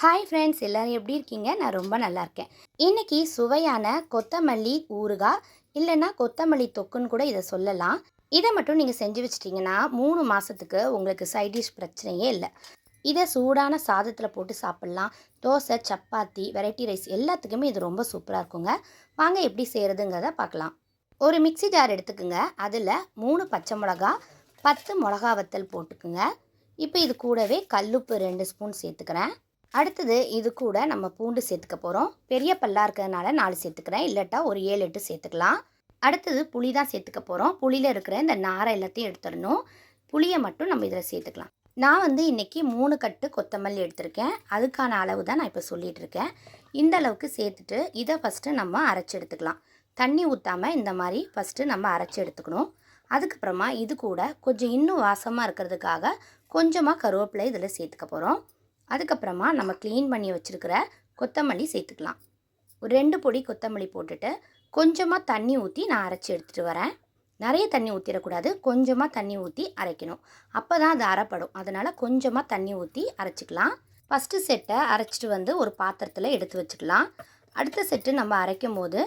Hi friends எல்லோரும் எப்படி இருக்கீங்க? நான் ரொம்ப நல்லா இருக்கேன். இன்னைக்கு சுவையான கொத்தமல்லி ஊறுகாய் இல்லைன்னா கொத்தமல்லி தொக்குன்னு கூட இதை சொல்லலாம். இதை மட்டும் நீங்கள் செஞ்சு வச்சிட்டிங்கன்னா மூணு மாதத்துக்கு உங்களுக்கு சைட் டிஷ் பிரச்சனையே இல்லை. இதை சூடான சாதத்தில் போட்டு சாப்பிட்லாம். தோசை சப்பாத்தி வெரைட்டி ரைஸ் எல்லாத்துக்குமே இது ரொம்ப சூப்பராக இருக்குங்க. வாங்க எப்படி செய்கிறதுங்கிறத பார்க்கலாம். ஒரு மிக்ஸி ஜார் எடுத்துக்கோங்க. அதில் மூணு பச்சை மிளகா பத்து மிளகா வத்தல் போட்டுக்குங்க. இப்போ இது கூடவே கல்லுப்பு ரெண்டு ஸ்பூன் சேர்த்துக்கிறேன். அடுத்தது இது கூட நம்ம பூண்டு சேர்த்துக்க போகிறோம் பெரிய பல்லாக இருக்கிறதுனால நாலு சேர்த்துக்கிறேன். இல்லாட்டா ஒரு ஏழு எட்டு சேர்த்துக்கலாம். அடுத்தது புளி தான் சேர்த்துக்க போகிறோம் புளியில் இருக்கிற இந்த நாரை எல்லாத்தையும் எடுத்துடணும். புளியை மட்டும் நம்ம இதில் சேர்த்துக்கலாம். நான் வந்து இன்றைக்கி மூணு கட்டு கொத்தமல்லி எடுத்திருக்கேன். அதுக்கான அளவு தான் நான் இப்போ சொல்லிகிட்டு இருக்கேன். இந்த அளவுக்கு சேர்த்துட்டு இதை ஃபஸ்ட்டு நம்ம அரைச்சி எடுத்துக்கலாம். தண்ணி ஊற்றாமல் இந்த மாதிரி ஃபஸ்ட்டு நம்ம அரைச்சி எடுத்துக்கணும். அதுக்கப்புறமா இது கூட கொஞ்சம் இன்னும் வாசமாக இருக்கிறதுக்காக கொஞ்சமாக கருவேப்பிலை இதில் சேர்த்துக்க போகிறோம் அதுக்கப்புறமா நம்ம க்ளீன் பண்ணி வச்சுருக்கிற கொத்தமல்லி சேர்த்துக்கலாம். ஒரு ரெண்டு பொடி கொத்தமல்லி போட்டுட்டு கொஞ்சமாக தண்ணி ஊற்றி நான் அரைச்சி எடுத்துகிட்டு வரேன். நிறைய தண்ணி ஊற்றிடக்கூடாது கொஞ்சமாக தண்ணி ஊற்றி அரைக்கணும். அப்போ தான் அது அரைப்படும். அதனால் கொஞ்சமாக தண்ணி ஊற்றி அரைச்சிக்கலாம். ஃபஸ்ட்டு செட்டை அரைச்சிட்டு வந்து ஒரு பாத்திரத்தில் எடுத்து வச்சுக்கலாம். அடுத்த செட்டு நம்ம அரைக்கும் போது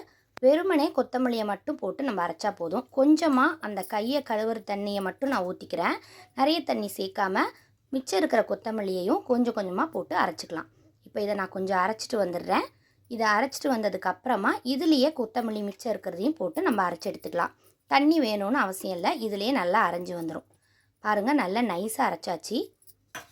வெறுமனே கொத்தமல்லியை மட்டும் போட்டு நம்ம அரைச்சா போதும். கொஞ்சமாக அந்த கையை கழுவுற தண்ணியை மட்டும் நான் ஊற்றிக்கிறேன் நிறைய தண்ணி சேர்க்காம மிச்சம் இருக்கிற கொத்தமல்லியையும் கொஞ்சம் கொஞ்சமாக போட்டு அரைச்சிக்கலாம். இப்போ இதை நான் கொஞ்சம் அரைச்சிட்டு வந்துடுறேன். இதை அரைச்சிட்டு வந்ததுக்கப்புறமா இதுலேயே கொத்தமல்லி மிச்சம் இருக்கிறதையும் போட்டு நம்ம அரைச்சி எடுத்துக்கலாம். தண்ணி வேணும்னு அவசியம் இல்லை. இதுலேயே நல்லா அரைஞ்சி வந்துடும் பாருங்கள் நல்லா நைஸாக அரைச்சாச்சு.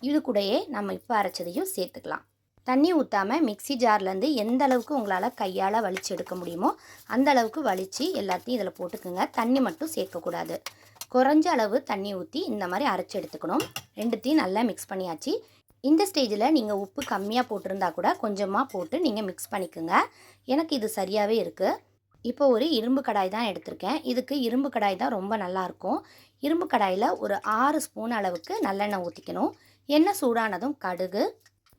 இது கூடயே நம்ம இப்போ அரைச்சதையும் சேர்த்துக்கலாம். தண்ணி ஊற்றாமல் மிக்ஸி ஜார்லேருந்து எந்த அளவுக்கு உங்களால் கையால் வலிச்சு எடுக்க முடியுமோ அந்த அளவுக்கு வலித்து எல்லாத்தையும் இதில் போட்டுக்குங்க. தண்ணி மட்டும் சேர்க்கக்கூடாது. குறைஞ்ச அளவு தண்ணி ஊற்றி இந்த மாதிரி அரைச்சி எடுத்துக்கணும். ரெண்டுத்தையும் நல்லா மிக்ஸ் பண்ணியாச்சு. இந்த ஸ்டேஜில் நீங்கள் உப்பு கம்மியாக போட்டிருந்தா கூட கொஞ்சமாக போட்டு நீங்கள் மிக்ஸ் பண்ணிக்கோங்க. எனக்கு இது சரியாகவே இருக்குது இப்போ ஒரு இரும்பு கடாய் தான் எடுத்திருக்கேன். இதுக்கு இரும்பு கடாய் தான் ரொம்ப நல்லாயிருக்கும் இரும்பு கடாயில் ஒரு ஆறு ஸ்பூன் அளவுக்கு நல்லெண்ணெய் ஊற்றிக்கணும் எண்ணெய் சூடானதும் கடுகு.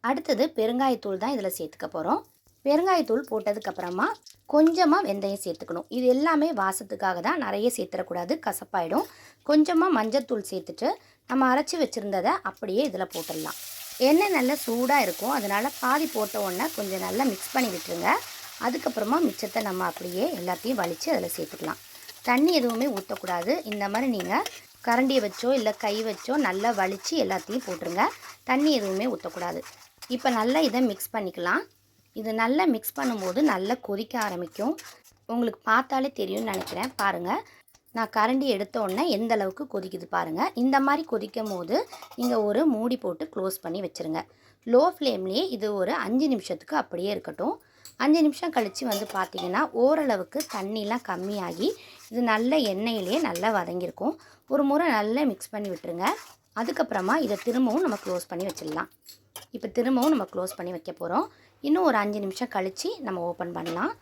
அடுத்தது பெருங்காயத்தூள் தான் இதில் சேர்த்துக்க போகிறோம் பெருங்காயத்தூள் போட்டதுக்கப்புறமா கொஞ்சமாக வெந்தயம் சேர்த்துக்கணும். இது எல்லாமே வாசத்துக்காக தான் நிறைய சேர்த்துடக்கூடாது கசப்பாயிடும். கொஞ்சமாக மஞ்சத்தூள் சேர்த்துட்டு நம்ம அரைச்சி வச்சுருந்ததை அப்படியே இதில் போட்டுடலாம். எண்ணெய் நல்லா சூடாக இருக்கும். அதனால் பாதி போட்ட உடனே கொஞ்சம் நல்லா மிக்ஸ் பண்ணி விட்டுருங்க. அதுக்கப்புறமா மிச்சத்தை நம்ம அப்படியே எல்லாத்தையும் வலித்து அதில் சேர்த்துக்கலாம். தண்ணி எதுவுமே ஊற்றக்கூடாது. இந்த மாதிரி நீங்கள் கரண்டியை வச்சோ இல்லை கை வச்சோ நல்லா வலித்து எல்லாத்தையும் போட்டுருங்க. தண்ணி எதுவுமே ஊற்றக்கூடாது. இப்போ நல்லா இதை மிக்ஸ் பண்ணிக்கலாம். இது நல்லா மிக்ஸ் பண்ணும்போது நல்லா கொதிக்க ஆரம்பிக்கும். உங்களுக்கு பார்த்தாலே தெரியும்னு நினைக்கிறேன். பாருங்கள் நான் கரண்டி எடுத்த உடனே எந்த அளவுக்கு கொதிக்குது பாருங்கள் இந்த மாதிரி கொதிக்கும் போது நீங்கள் ஒரு மூடி போட்டு க்ளோஸ் பண்ணி வச்சுருங்க. லோ ஃப்ளேம்லேயே இது ஒரு அஞ்சு நிமிஷத்துக்கு அப்படியே இருக்கட்டும். அஞ்சு நிமிஷம் கழித்து வந்து பார்த்தீங்கன்னா ஓரளவுக்கு தண்ணிலாம் கம்மியாகி இது நல்ல எண்ணெயிலேயே நல்லா வதங்கியிருக்கும். ஒரு முறை நல்லா மிக்ஸ் பண்ணி விட்டுருங்க. அதுக்கப்புறமா இதை திரும்பவும் நம்ம க்ளோஸ் பண்ணி வச்சிடலாம். இப்போ திரும்பவும் நம்ம க்ளோஸ் பண்ணி வைக்க போகிறோம் இன்னும் ஒரு அஞ்சு நிமிஷம் கழித்து நம்ம ஓப்பன் பண்ணலாம்.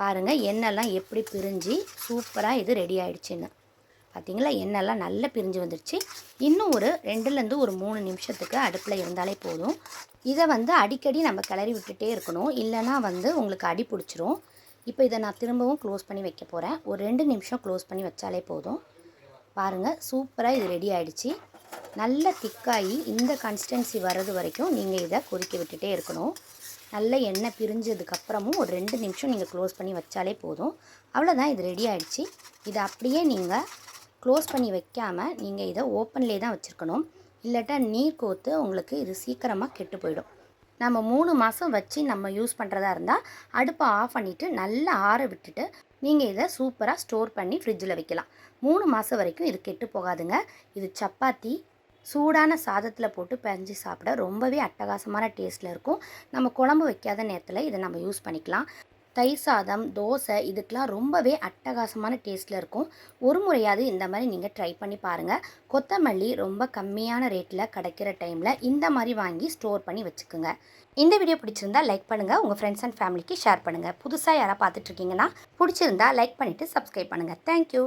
பாருங்கள் எண்ணெய்லாம் எப்படி பிரிஞ்சு சூப்பராக இது ரெடி ஆகிடுச்சின்னு பார்த்தீங்களா எண்ணெய்லாம் நல்லா பிரிஞ்சு வந்துடுச்சு இன்னும் ஒரு ரெண்டுலேருந்து ஒரு மூணு நிமிஷத்துக்கு அடுப்பில் இருந்தாலே போதும். இதை வந்து அடிக்கடி நம்ம கிளறி விட்டுட்டே இருக்கணும். இல்லைனா வந்து உங்களுக்கு அடி பிடிச்சிரும். இப்போ இதை நான் திரும்பவும் க்ளோஸ் பண்ணி வைக்க போகிறேன் ஒரு ரெண்டு நிமிஷம் க்ளோஸ் பண்ணி வச்சாலே போதும். பாருங்கள் சூப்பராக இது ரெடி ஆகிடுச்சு நல்ல திக்காகி இந்த கன்சிஸ்டன்சி வர்றது வரைக்கும் நீங்கள் இதை கொதிக்க விட்டுட்டே இருக்கணும். நல்ல எண்ணெய் பிரிஞ்சதுக்கப்புறமும் ஒரு ரெண்டு நிமிஷம் நீங்கள் க்ளோஸ் பண்ணி வச்சாலே போதும். அவ்வளோதான் இது ரெடி ஆகிடுச்சு இதை அப்படியே நீங்கள் க்ளோஸ் பண்ணி வைக்காமல் நீங்கள் இதை ஓப்பன்லேயே தான் வச்சுருக்கணும். இல்லாட்டா நீர் கோத்து உங்களுக்கு இது சீக்கிரமாக கெட்டு போயிடும். நம்ம மூணு மாதம் வச்சு நம்ம யூஸ் பண்ணுறதா இருந்தால் அடுப்பை ஆஃப் பண்ணிவிட்டு நல்லா ஆற விட்டுட்டு நீங்கள் இதை சூப்பராக ஸ்டோர் பண்ணி ஃப்ரிட்ஜில் வைக்கலாம். மூணு மாதம் வரைக்கும் இது கெட்டு போகாதுங்க. இது சப்பாத்தி சூடான சாதத்தில் போட்டு பிணைஞ்சி சாப்பிட ரொம்பவே அட்டகாசமான டேஸ்ட்டில் இருக்கும். நம்ம குழம்பு வைக்காத நேரத்தில் இதை நம்ம யூஸ் பண்ணிக்கலாம். தயிர் சாதம் தோசை இதுக்கெலாம் ரொம்பவே அட்டகாசமான டேஸ்ட்டில் இருக்கும். ஒரு முறையாவது இந்த மாதிரி நீங்கள் ட்ரை பண்ணி பாருங்கள் கொத்தமல்லி ரொம்ப கம்மியான ரேட்டில் கிடைக்கிற டைமில் இந்த மாதிரி வாங்கி ஸ்டோர் பண்ணி வச்சுக்கோங்க. இந்த வீடியோ பிடிச்சிருந்தா லைக் பண்ணுங்கள் உங்கள் ஃப்ரெண்ட்ஸ் அண்ட் ஃபேமிலிக்கு ஷேர் பண்ணுங்கள் புதுசாக யாராவது பார்த்துட்ருக்கீங்கன்னா பிடிச்சிருந்தா லைக் பண்ணிவிட்டு சப்ஸ்கிரைப் பண்ணுங்கள் தேங்க்யூ